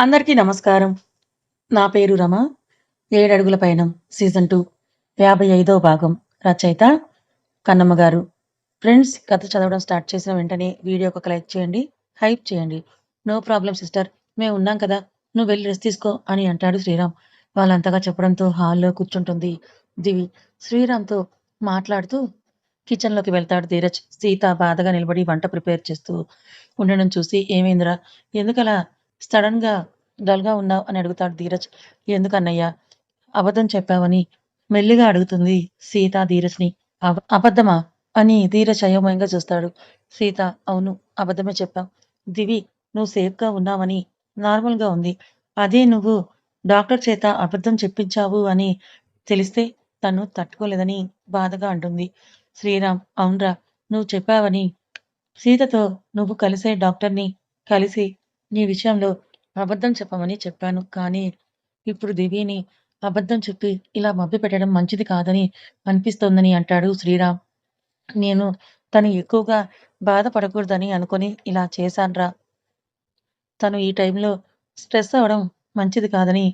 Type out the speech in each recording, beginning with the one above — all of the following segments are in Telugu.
అందరికీ నమస్కారం. నా పేరు రమ. ఏడడుగుల పయనం సీజన్ టూ యాభై ఐదవ భాగం. రచయిత కన్నమ్మ గారు. ఫ్రెండ్స్ కథ చదవడం స్టార్ట్ చేసిన వెంటనే వీడియోకి ఒక లైక్ చేయండి. హైప్ చేయండి. No problem sister. మేము ఉన్నాం కదా! నువ్వు వెళ్ళి రెస్ట్ తీసుకో అని అంటాడు శ్రీరామ్. వాళ్ళంతగా చెప్పడంతో హాల్‌లో కూర్చుంటుంది దివి. శ్రీరామ్‌తో మాట్లాడుతూ కిచెన్‌లోకి వెళ్తాడు ధీరజ్. సీత బాధగా నిలబడి వంట ప్రిపేర్ చేస్తూ ఉండడం చూసి ఏమైందిరా? ఎందుకలా సడన్‌గా డల్‌గా ఉన్నావు అని అడుగుతాడు ధీరజ్. ఎందుకన్నయ్యా అబద్ధం చెప్పావని మెల్లిగా అడుగుతుంది సీత ధీరజ్‌ని. అబ అబద్ధమా? అని ధీరజ్ అయోమయంగా చూస్తాడు. సీత అవును. అబద్ధమే చెప్పావు. దివి నువ్వు సేఫ్‌గా ఉన్నావని నార్మల్‌గా ఉంది. అదే నువ్వు డాక్టర్ చేత అబద్ధం చెప్పించావు అని తెలిస్తే తను తట్టుకోలేదని బాధగా అంటుంది. శ్రీరామ్ అవునరా నువ్వు చెప్పావని సీతతో నువ్వు కలిసే డాక్టర్‌ని కలిసి నీ విషయంలో అబద్ధం చెప్పమని చెప్పాను. కానీ ఇప్పుడు దివ్యని అబద్ధం చెప్పి ఇలా మభ్యపెట్టడం మంచిది కాదని అనిపిస్తోందని అంటాడు శ్రీరామ్. నేను తను ఎక్కువగా బాధపడకూడదని అనుకుని ఇలా చేశానురా. తను ఈ టైంలో స్ట్రెస్ అవ్వడం మంచిది కాదని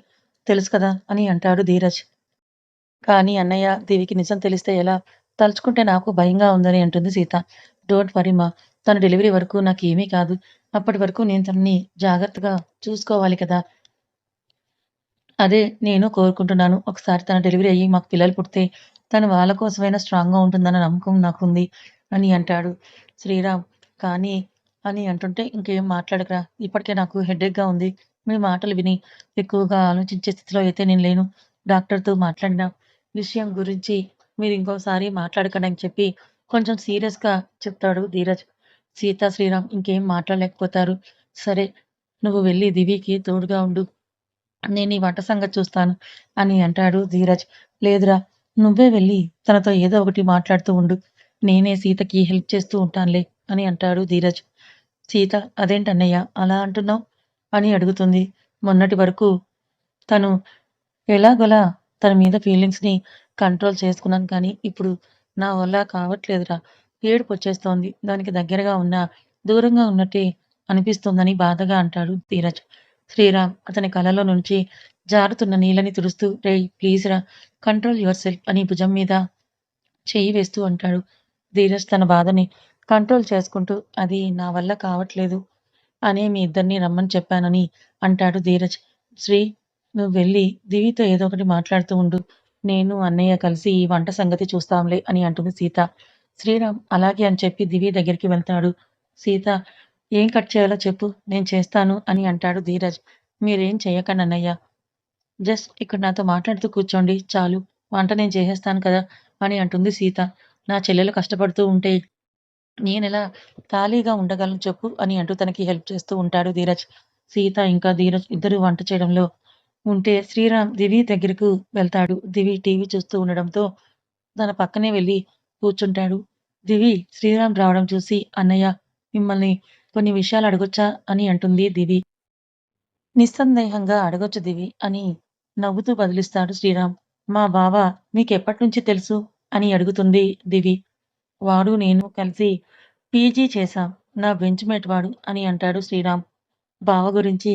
తెలుసు కదా! అని అంటాడు ధీరజ్. కానీ అన్నయ్య దేవికి నిజం తెలిస్తే ఎలా? తలుచుకుంటే నాకు భయంగా ఉందని అంటుంది సీత. డోంట్ వరీ మా! తన డెలివరీ వరకు నాకు ఏమీ కాదు. అప్పటి వరకు నేను తనని జాగ్రత్తగా చూసుకోవాలి కదా! అదే నేను కోరుకుంటున్నాను. ఒకసారి తన డెలివరీ అయ్యి మాకు పిల్లలు పుడితే తను వాళ్ళ కోసమైనా స్ట్రాంగ్‌గా ఉంటుందన్న నమ్మకం నాకుంది అని అంటాడు శ్రీరామ్. కానీ అని అంటుంటే ఇంకేం మాట్లాడకరా ఇప్పటికే నాకు హెడేక్‌గా ఉంది. మీ మాటలు విని ఎక్కువగా ఆలోచించే స్థితిలో అయితే నేను లేను. డాక్టర్‌తో మాట్లాడిన విషయం గురించి మీరు ఇంకోసారి మాట్లాడకండి అని చెప్పి కొంచెం సీరియస్‌గా చెప్తాడు ధీరజ్. సీత, శ్రీరామ్ ఇంకేం మాట్లాడలేకపోతారు. సరే నువ్వు వెళ్ళి దివికి తోడుగా ఉండు. నేను ఈ వంట సంగతి చూస్తాను అని అంటాడు ధీరజ్. లేదురా! నువ్వే వెళ్ళి తనతో ఏదో ఒకటి మాట్లాడుతూ ఉండు. నేనే సీతకి హెల్ప్ చేస్తూ ఉంటానులే అని అంటాడు ధీరజ్. సీత అదేంటన్నయ్య అలా అంటున్నావు? అని అడుగుతుంది. మొన్నటి వరకు తను ఎలాగోలా తన మీద ఫీలింగ్స్‌ని కంట్రోల్ చేసుకున్నాను కానీ ఇప్పుడు నా వల్ల కావట్లేదురా! ఏడుపొచ్చేస్తోంది. దానికి దగ్గరగా ఉన్నా దూరంగా ఉన్నట్టే అనిపిస్తోందని బాధగా అంటాడు ధీరజ్. శ్రీరామ్ అతని కలలో నుంచి జారుతున్న నీళ్ళని తుడుస్తూ రే ప్లీజ్ రా కంట్రోల్ యువర్ సెల్ఫ్ అని భుజం మీద చేయి వేస్తూ అంటాడు. ధీరజ్ తన బాధని కంట్రోల్ చేసుకుంటూ అది నా వల్ల కావట్లేదు అనే మీ ఇద్దరిని రమ్మని చెప్పానని అంటాడు ధీరజ్. శ్రీ నువ్వు వెళ్ళి దివితో ఏదో ఒకటి మాట్లాడుతూ ఉండు. నేను అన్నయ్య కలిసి ఈ వంట సంగతి చూస్తాంలే అని అంటుంది సీత. శ్రీరామ్ అలాగే అని చెప్పి దివి దగ్గరికి వెళ్తాడు. సీత ఏం కట్ చేయాలో చెప్పు నేను చేస్తాను అని అంటాడు ధీరజ్. మీరేం చెయ్యకండి అన్నయ్య. జస్ట్ ఇక్కడ నాతో మాట్లాడుతూ కూర్చోండి చాలు. వంట నేను చేసేస్తాను కదా! అని అంటుంది సీత. నా చెల్లెలు కష్టపడుతూ ఉంటే నేనెలా ఖాళీగా ఉండగలను చెప్పు అని అంటూ తనకి హెల్ప్ చేస్తూ ఉంటాడు ధీరజ్. సీత ఇంకా ధీరజ్ ఇద్దరు వంట చేయడంలో ఉంటే శ్రీరామ్ దివి దగ్గరకు వెళ్తాడు. దివి టీవీ చూస్తూ ఉండడంతో తన పక్కనే వెళ్ళి కూర్చుంటాడు. దివి శ్రీరామ్ రావడం చూసి అన్నయ్య మిమ్మల్ని కొన్ని విషయాలు అడగొచ్చా అని అంటుంది దివి. నిస్సందేహంగా అడగొచ్చు దివి అని నవ్వుతూ బదిలిస్తాడు శ్రీరామ్. మా బావ మీకెప్పట్నుంచి తెలుసు? అని అడుగుతుంది దివి. వాడు నేను కలిసి పీజీ చేశాం. నా బెంచ్‌మేట్ వాడు అని అంటాడు శ్రీరామ్. బావ గురించి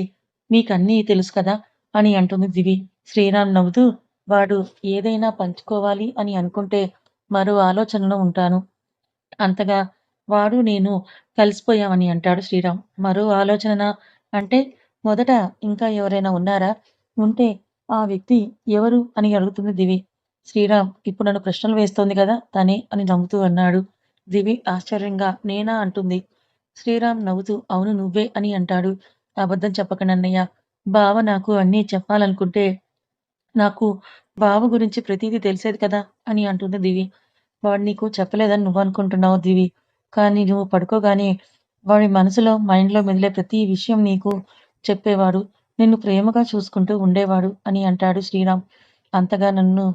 మీకన్నీ తెలుసు కదా! అని అంటుంది దివి. శ్రీరామ్ నవ్వుతూ వాడు ఏదైనా పంచుకోవాలి అని అనుకుంటే మరో ఆలోచనలో ఉంటాను. అంతగా వాడు నేను కలిసిపోయామని అంటాడు శ్రీరామ్. మరో ఆలోచన అంటే మొదట ఇంకా ఎవరైనా ఉన్నారా? ఉంటే ఆ వ్యక్తి ఎవరు? అని అడుగుతుంది దివి. శ్రీరామ్ ఇప్పుడు నన్ను ప్రశ్నలు వేస్తోంది కదా! తనే అని నవ్వుతూ అన్నాడు. దివి ఆశ్చర్యంగా నేనా? అంటుంది. శ్రీరామ్ నవ్వుతూ అవును నువ్వే అని అంటాడు. అబద్ధం చెప్పకనన్నయ్య బావ నాకు అన్నీ చెప్పాలనుకుంటే నాకు బావ గురించి ప్రతిదీ తెలిసేది కదా! అని అంటుంది దివి. వాడు నీకు చెప్పలేదని నువ్వు అనుకుంటున్నావు దివి. కానీ నువ్వు పడుకోగానే వాడి మనసులో, మైండ్‌లో మెదిలే ప్రతి విషయం నీకు చెప్పేవాడు. నిన్ను ప్రేమగా చూసుకుంటూ ఉండేవాడు అని అంటాడు శ్రీరామ్. అంతగా నన్ను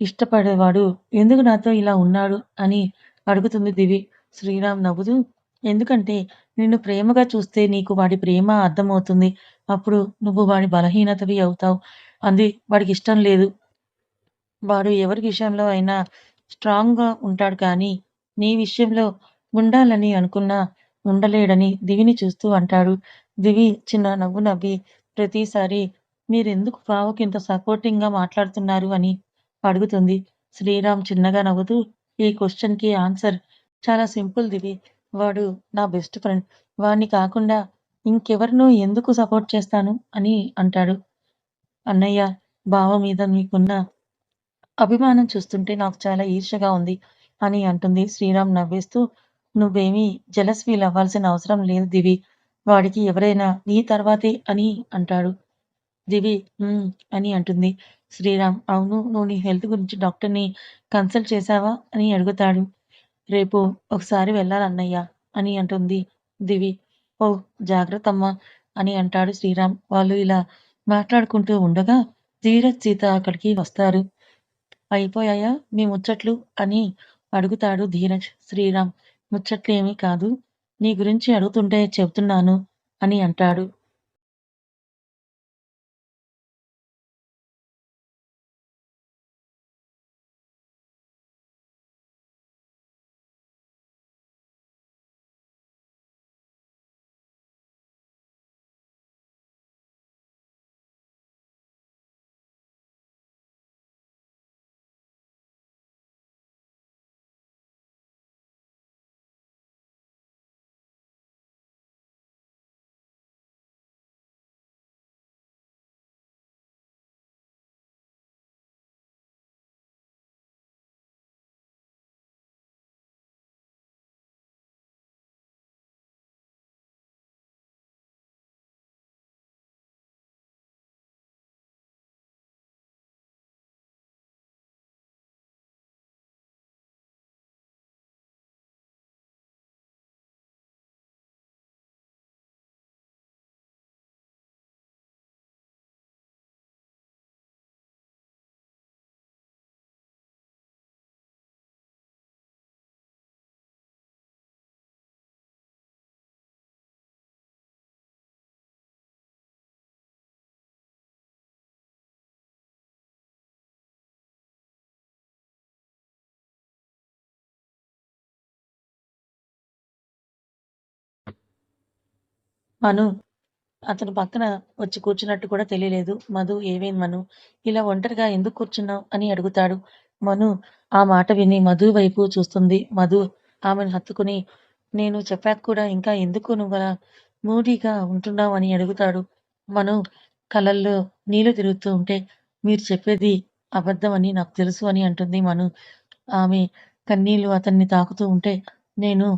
ఇష్టపడేవాడు ఎందుకు నాతో ఇలా ఉన్నాడు? అని అడుగుతుంది దివి. శ్రీరామ్ నవ్వుతూ ఎందుకంటే నిన్ను ప్రేమగా చూస్తే నీకు వాడి ప్రేమ అర్థమవుతుంది. అప్పుడు నువ్వు వాడి బలహీనతవి అవుతావు. అంది వాడికిష్టం లేదు. వాడు ఎవరి విషయంలో అయినా స్ట్రాంగ్‌గా ఉంటాడు కానీ నీ విషయంలో ఉండాలని అనుకున్నా ఉండలేడని దివిని చూస్తూ అంటాడు. దివి చిన్న నవ్వు నవ్వి ప్రతిసారి మీరెందుకు బావకి ఇంత సపోర్టింగ్‌గా మాట్లాడుతున్నారు అని అడుగుతుంది. శ్రీరామ్ చిన్నగా నవ్వుతూ ఈ క్వశ్చన్‌కి ఆన్సర్ చాలా సింపుల్ దివి. వాడు నా బెస్ట్ ఫ్రెండ్. వాడిని కాకుండా ఇంకెవరినో ఎందుకు సపోర్ట్ చేస్తాను అని అంటాడు. అన్నయ్య బావ మీద మీకున్న అభిమానం చూస్తుంటే నాకు చాలా ఈర్ష్యగా ఉంది అని అంటుంది. శ్రీరామ్ నవ్వేస్తూ నువ్వేమీ జెలస్ ఫీల్ అవ్వాల్సిన అవసరం లేదు దివి. వాడికి ఎవరైనా నీ తర్వాతే అని అంటాడు. దివి అని అంటుంది. శ్రీరామ్ అవును నువ్వు నీ హెల్త్ గురించి డాక్టర్‌ని కన్సల్ట్ చేశావా? అని అడుగుతాడు. రేపు ఒకసారి వెళ్ళాలన్నయ్య అని అంటుంది దివి. ఓ జాగ్రత్తమ్మా అని అంటాడు శ్రీరామ్. వాళ్ళు ఇలా మాట్లాడుకుంటూ ఉండగా ధీరజ్, సీత అక్కడికి వస్తారు. అయిపోయాయా మీ ముచ్చట్లు? అని అడుగుతాడు ధీరజ్. శ్రీరామ్ ముచ్చట్లేమీ కాదు. నీ గురించి అడుగుతుంటే చెబుతున్నాను అని అంటాడు. అను అతను పక్కన వచ్చి కూర్చున్నట్టు కూడా తెలియలేదు. మధు ఏవేం మను? ఇలా ఒంటరిగా ఎందుకు కూర్చున్నావు? అని అడుగుతాడు. మను ఆ మాట విని మధు వైపు చూస్తుంది. మధు ఆమెను హత్తుకుని నేను చెప్పాక కూడా ఇంకా ఎందుకు నువ్వలా మూడీగా ఉంటున్నావు అని అడుగుతాడు. మను కళ్ళల్లో నీళ్ళు తిరుగుతూ ఉంటే మీరు చెప్పేది అబద్ధం అని నాకు తెలుసు అని అంటుంది మను. ఆమె కన్నీళ్ళు అతన్ని తాకుతూ ఉంటే నేను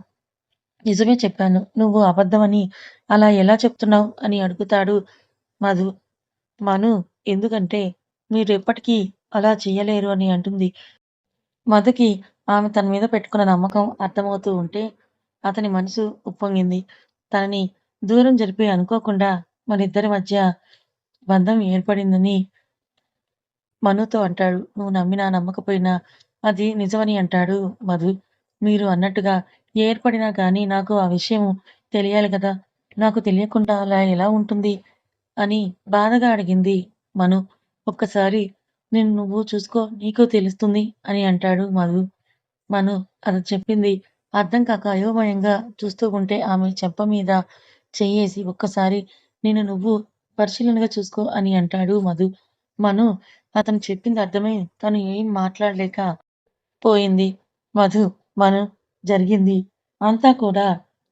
నిజమే చెప్పాను. నువ్వు అబద్ధమని అలా ఎలా చెప్తున్నావు? అని అడుగుతాడు మధు. మను ఎందుకంటే మీరెప్పటికీ అలా చెయ్యలేరు అని అంటుంది. మధుకి ఆమె తన మీద పెట్టుకున్న నమ్మకం అర్థమవుతూ ఉంటే అతని మనసు ఉప్పొంగింది. తనని దూరం జరిపి అనుకోకుండా మనిద్దరి మధ్య బంధం ఏర్పడిందని మనుతో అంటాడు. నువ్వు నమ్మినా నమ్మకపోయినా అది నిజమని అంటాడు మధు. మీరు అన్నట్టుగా ఏర్పడినా కానీ నాకు ఆ విషయం తెలియాలి కదా! నాకు తెలియకుండా అలా ఎలా ఉంటుంది? అని బాధగా అడిగింది మను. ఒక్కసారి నిన్ను నువ్వు చూసుకో నీకు తెలుస్తుంది అని అంటాడు మధు. మను అది చెప్పింది అర్థం కాక అయోమయంగా చూస్తూ ఉంటే ఆమె చెంప మీద చెయ్యేసి ఒక్కసారి నిన్ను నువ్వు పరిశీలనగా చూసుకో అని అంటాడు మధు. మను అతను చెప్పింది అర్థమై తను ఏం మాట్లాడలేక పోయింది. మధు మను జరిగింది అంతా కూడా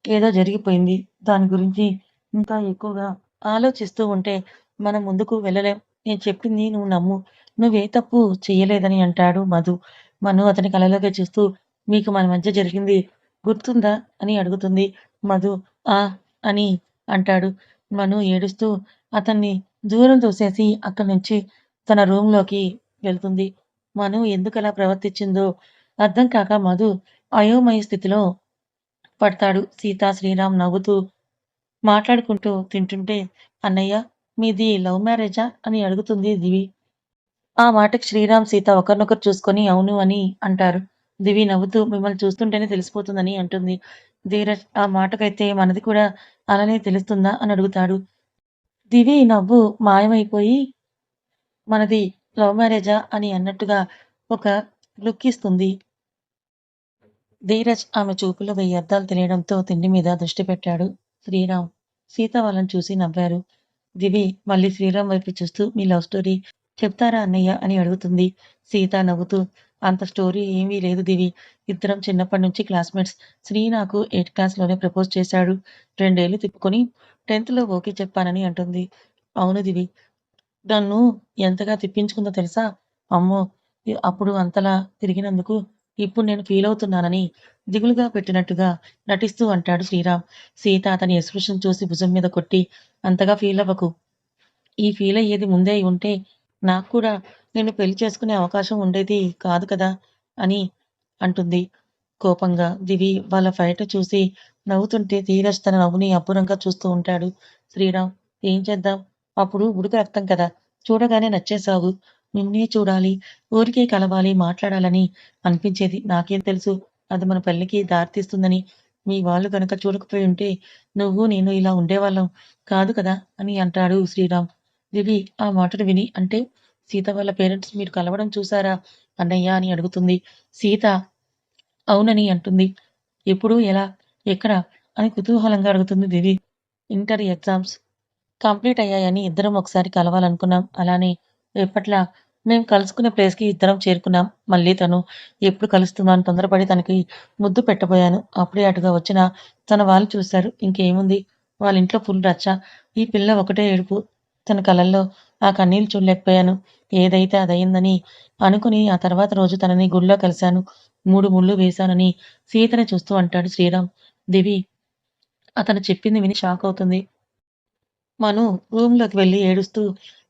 ఏదో జరిగిపోయింది. దాని గురించి ఇంకా ఎక్కువగా ఆలోచిస్తూ ఉంటే మనం ముందుకు వెళ్ళలేం. నేను చెప్పింది నువ్వు నమ్ము. నువ్వే తప్పు చేయలేదని అంటాడు మధు. మను అతని కళలోకి చూస్తూ మీకు మన మధ్య జరిగింది గుర్తుందా? అని అడుగుతుంది. మధు ఆ! అని అంటాడు. మను ఏడుస్తూ అతన్ని దూరం తోసేసి అక్కడి నుంచి తన రూమ్‌లోకి వెళ్తుంది. మను ఎందుకలా ప్రవర్తించిందో అర్థం కాక మధు అయోమయ స్థితిలో పడతాడు. సీత, శ్రీరామ్ నవ్వుతూ మాట్లాడుకుంటూ తింటుంటే అన్నయ్య మీది లవ్ మ్యారేజా? అని అడుగుతుంది దివి. ఆ మాటకి శ్రీరామ్, సీత ఒకరినొకరు చూసుకొని అవును అని అంటారు. దివి నవ్వుతూ మిమ్మల్ని చూస్తుంటేనే తెలిసిపోతుందని అంటుంది. ధీరజ్ ఆ మాటకైతే మనది కూడా అలానే తెలుస్తుందా? అని అడుగుతాడు. దివి నవ్వు మాయమైపోయి మనది లవ్ మ్యారేజా? అని అన్నట్టుగా ఒక లుక్ ఇస్తుంది. ధీరజ్ ఆమె చూపులో వెయ్యి అర్థాలు తెలియడంతో తిండి మీద దృష్టి పెట్టాడు. శ్రీరామ్, సీత వాళ్ళని చూసి నవ్వారు. దివి మళ్ళీ శ్రీరామ్ వైపు చూస్తూ మీ లవ్ స్టోరీ చెప్తారా అన్నయ్య? అని అడుగుతుంది. సీత నవ్వుతూ అంత స్టోరీ ఏమీ లేదు దివి. ఇద్దరం చిన్నప్పటి నుంచి క్లాస్మేట్స్. శ్రీ నాకు ఎయిత్ క్లాస్లోనే ప్రపోజ్ చేశాడు. రెండేళ్ళు తిప్పుకొని టెన్త్లో ఓకే చెప్పానని అంటుంది. అవును దివి. నన్ను ఎంతగా తిప్పించుకుందో తెలుసా? అమ్మో! అప్పుడు అంతలా తిరిగినందుకు ఇప్పుడు నేను ఫీల్ అవుతున్నానని దిగులుగా పెట్టినట్టుగా నటిస్తూ అంటాడు శ్రీరామ్. సీత అతని ఎక్స్ప్రెషన్ చూసి భుజం మీద కొట్టి అంతగా ఫీల్ అవ్వకు. ఈ ఫీల్ అయ్యేది ముందే అయి ఉంటే నాకు కూడా నేను పెళ్ళి చేసుకునే అవకాశం ఉండేది కాదు కదా అని అంటుంది. కోపంగా దివి వాళ్ళ ఫైట్ చూసి నవ్వుతుంటే ధీరజ్ తన నవ్వుని అబ్బురంగా చూస్తూ ఉంటాడు. శ్రీరామ్ ఏం చేద్దాం? అప్పుడు ఉడుకు రక్తం కదా. చూడగానే నచ్చేసావు నిన్నే చూడాలి ఊరికే కలవాలి మాట్లాడాలని అనిపించేది. నాకేం తెలుసు అది మన పెళ్ళికి దారితీస్తుందని. మీ వాళ్ళు కనుక చూడకపోయి ఉంటే నువ్వు నేను ఇలా ఉండేవాళ్ళం. కాదు కదా అని అంటాడు శ్రీరామ్. దివి ఆ మాటను విని అంటే సీత వాళ్ళ పేరెంట్స్ మీరు కలవడం చూసారా అన్నయ్య అని అడుగుతుంది. సీత అవునని అంటుంది. ఎప్పుడు ఎలా ఎక్కడ అని కుతూహలంగా అడుగుతుంది దివి. ఇంటర్ ఎగ్జామ్స్ కంప్లీట్ అయ్యాయని ఇద్దరం ఒకసారి కలవాలనుకున్నాం. అలానే ఎప్పట్లా మేము కలుసుకునే ప్లేస్కి ఇద్దరం చేరుకున్నాం. మళ్ళీ తను ఎప్పుడు కలుస్తున్నాను తొందరపడి తనకి ముద్దు పెట్టబోయాను. అప్పుడే అటుగా వచ్చిన తన వాళ్ళు చూశారు. ఇంకేముంది? వాళ్ళ ఇంట్లో ఫుల్ రచ్చ. ఈ పిల్ల ఒకటే ఏడుపు. తన కలల్లో ఆ కన్నీళ్ళు చూడలేకపోయాను. ఏదైతే అదయిందని అనుకుని ఆ తర్వాత రోజు తనని గుళ్ళో కలిశాను. మూడు ముళ్ళు వేశానని సీతని చూస్తూ అంటాడు శ్రీరామ్. దివి అతను చెప్పింది విని షాక్ అవుతుంది. మను రూమ్లోకి వెళ్ళి ఏడుస్తూ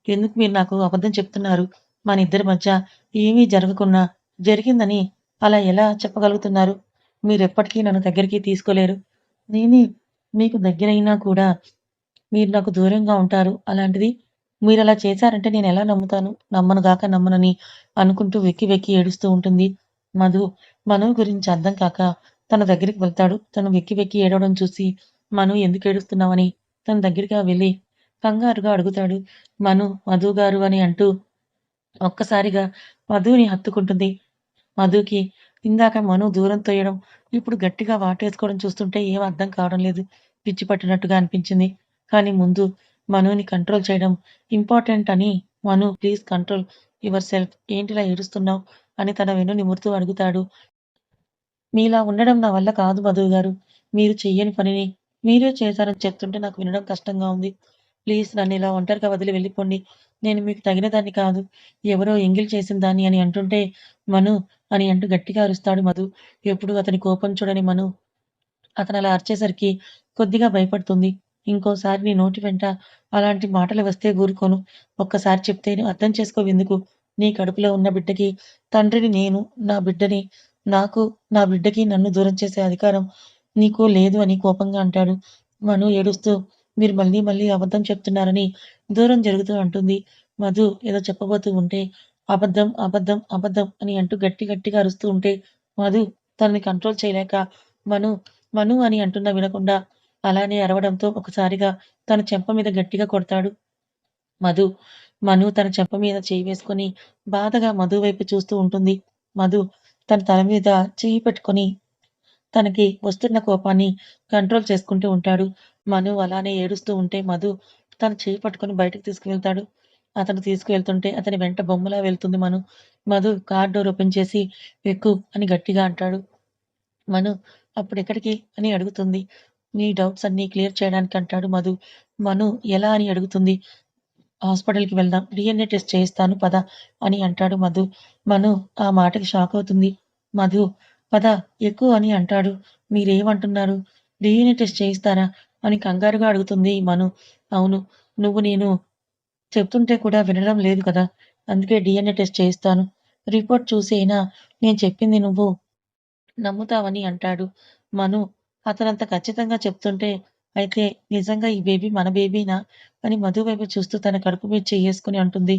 ఎందుకు మీరు నాకు అబద్ధం చెప్తున్నారు? మన ఇద్దరి మధ్య ఏమీ జరగకున్నా జరిగిందని అలా ఎలా చెప్పగలుగుతున్నారు? మీరెప్పటికీ నన్ను దగ్గరికి తీసుకోలేరు. నేనే మీకు దగ్గరైనా కూడా మీరు నాకు దూరంగా ఉంటారు అలాంటిది మీరు అలా చేశారంటే నేను ఎలా నమ్ముతాను? నమ్మను గాక నమ్మనని అనుకుంటూ వెక్కి వెక్కి ఏడుస్తూ ఉంటుంది. మధు మను గురించి అర్థం కాక తన దగ్గరికి వెళ్తాడు. తను వెక్కి వెక్కి ఏడవడం చూసి మను ఎందుకు ఏడుస్తున్నావని తన దగ్గరగా వెళ్ళి కంగారుగా అడుగుతాడు. మను మధు గారు అని అంటూ ఒక్కసారిగా మధుని హత్తుకుంటుంది. మధుకి ఇందాక మను దూరం తోయడం ఇప్పుడు గట్టిగా వాటేసుకోవడం చూస్తుంటే ఏం అర్థం కావడం లేదు. పిచ్చి పట్టినట్టుగా అనిపించింది. కానీ ముందు మనుని కంట్రోల్ చేయడం ఇంపార్టెంట్ అని Manu please control yourself. ఏంటిలా ఏడుస్తున్నావు? అని తన వెను నిమురుతూ అడుగుతాడు. మీలా ఉండడం నా వల్ల కాదు మధు గారు మీరు చెయ్యని పనిని మీరే చేశారని చెప్తుంటే నాకు వినడం కష్టంగా ఉంది. ప్లీజ్ నన్ను ఇలా ఒంటరిగా వదిలి వెళ్ళిపోండి. నేను మీకు తగిన దాన్ని కాదు ఎవరో ఎంగిల్ చేసిన దాన్ని అని అంటుంటే మను అని అంటూ గట్టిగా అరుస్తాడు మధు. ఎప్పుడు అతని కోపం చూడని మను. అతను అలా అరిచేసరికి కొద్దిగా భయపడుతుంది. ఇంకోసారి నీ నోటి వెంట అలాంటి మాటలు వస్తే ఊరుకోను. ఒక్కసారి చెప్తే నువ్వు అర్థం చేసుకోవెందుకు నీ కడుపులో ఉన్న బిడ్డకి తండ్రిని నేను నా బిడ్డని నాకు నా బిడ్డకి నన్ను దూరం చేసే అధికారం నీకు లేదు అని కోపంగా అంటాడు. మను ఏడుస్తూ మీరు మళ్ళీ మళ్ళీ అబద్ధం చెప్తున్నారని దూరం జరుగుతూ అంటుంది. మధు ఏదో చెప్పబోతూ ఉంటే అబద్ధం అబద్ధం అబద్ధం అని అంటూ గట్టి గట్టిగా అరుస్తూ ఉంటే మధు తనని కంట్రోల్ చేయలేక మను మను అని అంటున్నా వినకుండా అలానే అరవడంతో ఒకసారిగా తన చెంప మీద గట్టిగా కొడతాడు. మధు మను తన చెంప మీద చేయి వేసుకొని బాధగా మధు వైపు చూస్తూ ఉంటుంది. మధు తన తల మీద చేయి పెట్టుకొని తనకి వస్తున్న కోపాన్ని కంట్రోల్ చేసుకుంటూ ఉంటాడు. మను అలానే ఏడుస్తూ ఉంటే మధు తన చేయి పట్టుకొని బయటకు తీసుకువెళ్తాడు. అతను తీసుకువెళ్తుంటే అతని వెంట బొమ్మలా వెళ్తుంది Manu. Madhu car door open చేసి ఎక్కు అని గట్టిగా అంటాడు. మను అప్పుడు ఎక్కడికి? అని అడుగుతుంది. నీ డౌట్స్ అన్ని క్లియర్ చేయడానికి అంటాడు మధు. మను ఎలా? అని అడుగుతుంది. హాస్పిటల్కి వెళ్దాం. డిఎన్ఏ టెస్ట్ చేయిస్తాను పద అని అంటాడు మధు. మను ఆ మాటకి షాక్ అవుతుంది. మధు పద ఎక్కువ అని అంటాడు. మీరేమంటున్నారు? డిఎన్ఏ టెస్ట్ చేయిస్తారా? అని కంగారుగా అడుగుతుంది మను. అవును నువ్వు నేను చెప్తుంటే కూడా వినడం లేదు కదా. అందుకే డిఎన్ఏ టెస్ట్ చేయిస్తాను. రిపోర్ట్ చూసైనా? నేను చెప్పింది నువ్వు నమ్ముతావని అంటాడు మను. అతనంత ఖచ్చితంగా చెప్తుంటే అయితే నిజంగా ఈ బేబీ మన బేబీనా? అని మధు వైపు చూస్తూ తన కడుపు మీద చేసుకుని అంటుంది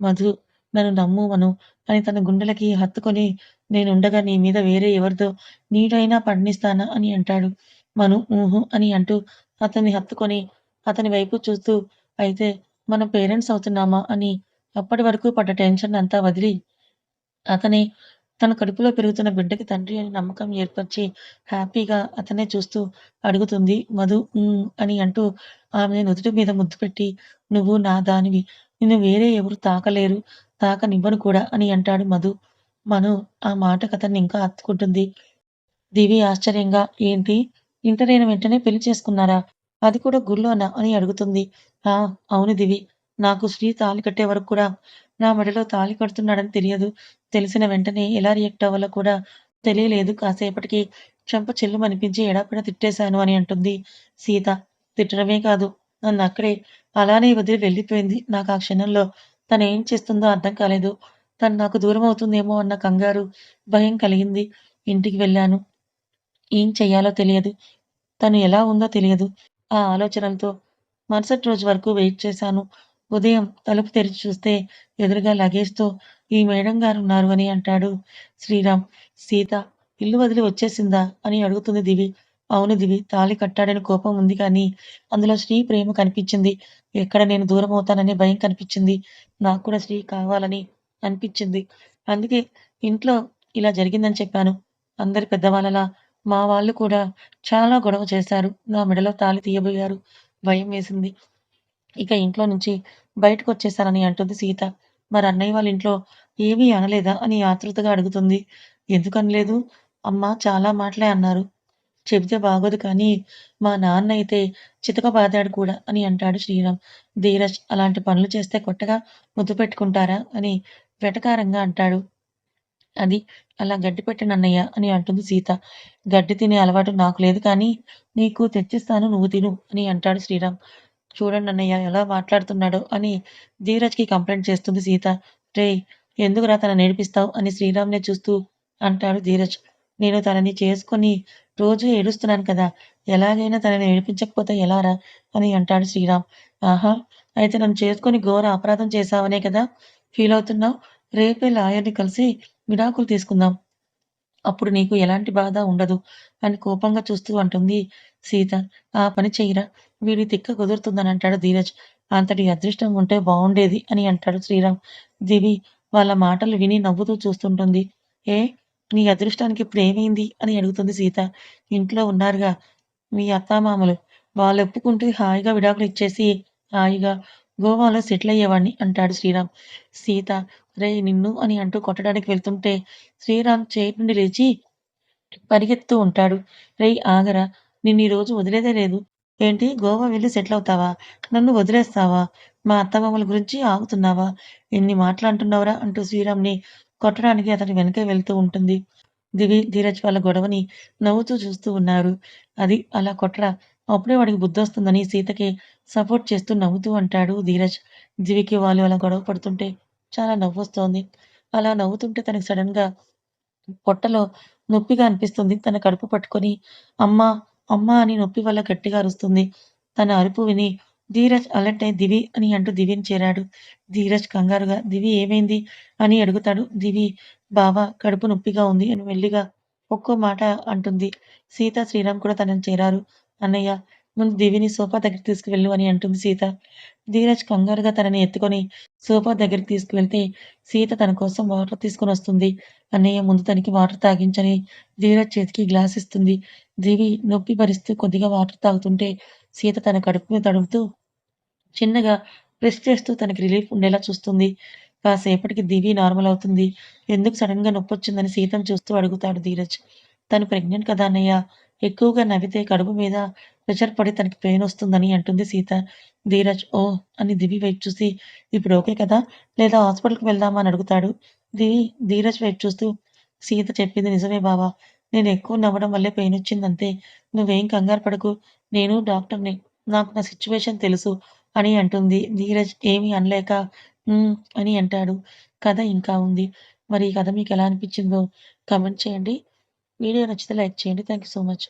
మధు. నన్ను నమ్ముమను అని తన గుండెలకి హత్తుకొని నేనుండగా నీ మీద వేరే ఎవరిదో నీడైనా పండిస్తానా అని అంటాడు మను ఊహు అని అంటూ అతన్ని హత్తుకొని అతని వైపు చూస్తూ అయితే మనం పేరెంట్స్ అవుతున్నామా అని అప్పటి వరకు పడ్డ టెన్షన్ అంతా వదిలి అతని తన కడుపులో పెరుగుతున్న బిడ్డకి తండ్రి అని నమ్మకం ఏర్పరిచి హ్యాపీగా అతనే చూస్తూ అడుగుతుంది మధు "ఉమ్" అని అంటూ ఆమె నుదుటి మీద ముద్దు పెట్టి "నువ్వు నా దానివి. నిన్ను వేరే ఎవరు తాకలేరు. తాకనివ్వను కూడా" అని అంటాడు మధు. మను ఆ మాట కథని ఇంకా హత్తుకుంటుంది. దివి ఆశ్చర్యంగా "ఏంటి? ఇంటరైన వెంటనే పెళ్ళి చేసుకున్నారా? అది కూడా గుళ్ళోనా?" అని అడుగుతుంది. "ఆ! అవును దివి. నాకు శ్రీ తాళి కట్టే వరకు కూడా నా మెడలో తాళి కడుతున్నాడని తెలియదు. తెలిసిన వెంటనే ఎలా రియాక్ట్ అవ్వాలో కూడా తెలియలేదు. కాసేపటికి చెంప చెల్లుమనిపించి ఎడాపెడ తిట్టేశాను" అని అంటుంది సీత. తిట్టడమే కాదు నన్ను అక్కడే అలానే వదిలి వెళ్ళిపోయింది. నాకు ఆ క్షణంలో తను ఏం చేస్తుందో అర్థం కాలేదు. తను నాకు దూరం అవుతుందేమో అన్న కంగారు, భయం కలిగింది. ఇంటికి వెళ్ళాను. ఏం చెయ్యాలో తెలియదు. తను ఎలా ఉందో తెలియదు. ఆ ఆలోచనలతో మరుసటి రోజు వరకు వెయిట్ చేశాను. ఉదయం తలుపు తెరిచి చూస్తే ఎదురుగా లగేజ్‌తో ఈ మేడం గారు ఉన్నారు అని అంటాడు శ్రీరామ్. సీత ఇల్లు వదిలి వచ్చేసిందా? అని అడుగుతుంది దివి. అవును దివి. తాళి కట్టాడని కోపం ఉంది కానీ అందులో శ్రీ ప్రేమ కనిపించింది. ఎక్కడ నేను దూరం అవుతానని భయం కనిపించింది. నాకు కూడా శ్రీ కావాలని అనిపించింది. అందుకే ఇంట్లో ఇలా జరిగిందని చెప్పాను. అందరి పెద్దవాళ్ళలా మా వాళ్ళు కూడా చాలా గొడవ చేశారు. నా మెడలో తాళి తీయబోయారు. భయం వేసింది. ఇక ఇంట్లో నుంచి బయటకొచ్చేశానని అంటుంది సీత. మరి అన్నయ్య వాళ్ళ ఇంట్లో ఏమీ అనలేదా? అని ఆతృతగా అడుగుతుంది. ఎందుకనలేదు? అమ్మ చాలా మాటలే అన్నారు. చెబితే బాగోదు కానీ మా నాన్న అయితే చితకబాదాడు కూడా అని అంటాడు శ్రీరామ్. ధీరజ్ అలాంటి పనులు చేస్తే కొట్టగా ముద్దు పెట్టుకుంటారా? అని వెటకారంగా అంటాడు. అది అలా గడ్డి పెట్టనన్నయ్య అని అంటుంది సీత. గడ్డి తినే అలవాటు నాకు లేదు కానీ నీకు తెచ్చిస్తాను నువ్వు తిను అని అంటాడు శ్రీరామ్. చూడండి అన్నయ్య ఎలా మాట్లాడుతున్నాడో అని ధీరజ్‌కి కంప్లైంట్ చేస్తుంది సీత. రే ఎందుకురా నేర్పిస్తావు అని శ్రీరామ్‌నే చూస్తూ అంటాడు ధీరజ్. నేను తనని చేసుకొని రోజూ ఏడుస్తున్నాను కదా! ఎలాగైనా తనని ఏడిపించకపోతే ఎలారా? అని అంటాడు శ్రీరామ్. ఆహా! అయితే నన్ను చేసుకొని ఘోర అపరాధం చేశావనే కదా ఫీల్ అవుతున్నావు రేపే లాయర్‌ని కలిసి విడాకులు తీసుకుందాం. అప్పుడు నీకు ఎలాంటి బాధ ఉండదు అని కోపంగా చూస్తూ అంటుంది సీత. ఆ పని చెయ్యరా! వీడి తిక్క కుదురుతుందని అంటాడు ధీరజ్. అంతటి అదృష్టం ఉంటే బాగుండేది అని అంటాడు శ్రీరామ్. దివి వాళ్ళ మాటలు విని నవ్వుతూ చూస్తుంటుంది. ఏ నీ అదృష్టానికి ఇప్పుడేమైంది? అని అడుగుతుంది సీత. ఇంట్లో ఉన్నారుగా మీ అత్తామామలు. వాళ్ళొప్పుకుంటే హాయిగా విడాకులు ఇచ్చేసి హాయిగా గోవాలో సెటిల్ అయ్యేవాడిని అంటాడు శ్రీరామ్. సీత రే నిన్ను అని అంటూ కొట్టడానికి వెళ్తుంటే శ్రీరామ్ చేతి నుండి లేచి పరిగెత్తుతూ ఉంటాడు. రేయ్ ఆగరా! నిన్నీరోజు వదిలేదే లేదు. ఏంటి గోవా వెళ్ళి సెటిల్ అవుతావా నన్ను వదిలేస్తావా? మా అత్తమామల గురించి ఆగుతున్నావా? ఎన్ని మాటలంటున్నావురా? అంటూ శ్రీరామ్‌ని కొట్టడానికి అతని వెనకే వెళ్తూ ఉంటుంది. దివి, ధీరజ్ వాళ్ళ గొడవని నవ్వుతూ చూస్తూ ఉన్నారు. అది అలా కొట్టరా! అప్పుడే వాడికి బుద్ధొస్తుందని సీతకి సపోర్ట్ చేస్తూ నవ్వుతూ అంటాడు ధీరజ్. దివికి వాళ్ళు అలా గొడవ పడుతుంటే చాలా నవ్వొస్తోంది. అలా నవ్వుతుంటే తనకి సడెన్‌గా పొట్టలో నొప్పిగా అనిపిస్తుంది. తన కడుపు పట్టుకొని అమ్మ అమ్మ అని నొప్పి వల్ల గట్టిగా అరుస్తుంది. తన అరుపు విని ధీరజ్ అలర్ట్ అయి దివి అని అంటూ దివిని చేరాడు. ధీరజ్ కంగారుగా దివి ఏమైంది? అని అడుగుతాడు. దివి బావ కడుపు నొప్పిగా ఉంది అని మెల్లిగా ఒక్కో మాట అంటుంది. సీత, శ్రీరామ్ కూడా తనని చేరారు. అన్నయ్య ముందు దివిని సోఫా దగ్గరికి తీసుకువెళ్ళు అని అంటుంది సీత. ధీరజ్ కంగారుగా తనని ఎత్తుకొని సోఫా దగ్గరికి తీసుకువెళ్తే సీత తన కోసం వాటర్ తీసుకొనొస్తుంది. అన్నయ్య ముందు తనకి వాటర్ తాగించని ధీరజ్ చేతికి గ్లాస్ ఇస్తుంది. దివి నొప్పి భరిస్తూ కొద్దిగా వాటర్ తాగుతుంటే సీత తన కడుపుని తడుముతూ చిన్నగా ప్రెస్ చేస్తూ తనకి రిలీఫ్ ఉండేలా చూస్తుంది. కాసేపటికి దివి నార్మల్ అవుతుంది. ఎందుకు సడన్గా నొప్పి వచ్చిందని సీతను చూస్తూ అడుగుతాడు ధీరజ్. తను ప్రెగ్నెంట్ కదా అన్నయ్య! ఎక్కువగా నవ్వితే కడుపు మీద ప్రెషర్ పడి తనకి పెయిన్ వస్తుందని అంటుంది సీత. ధీరజ్ ఓ అని దివి వైపు చూసి ఇప్పుడు ఓకే కదా? లేదా హాస్పిటల్‌కి వెళ్దామా? అని అడుగుతాడు. దివి ధీరజ్ వైపు చూస్తూ సీత చెప్పింది నిజమే బావా నేను ఎక్కువ నవ్వడం వల్లే పెయిన్ వచ్చిందంతే నువ్వేం కంగారు పడకు. నేను డాక్టర్‌ని. నాకు నా సిచ్యువేషన్ తెలుసు అని అంటుంది. ధీరజ్ ఏమీ అనలేక అని అంటాడు. కథ ఇంకా ఉంది. మరి ఈ కథ మీకు ఎలా అనిపించిందో కమెంట్ చేయండి. వీడియో నచ్చితే లైక్ చేయండి. Thank you so much.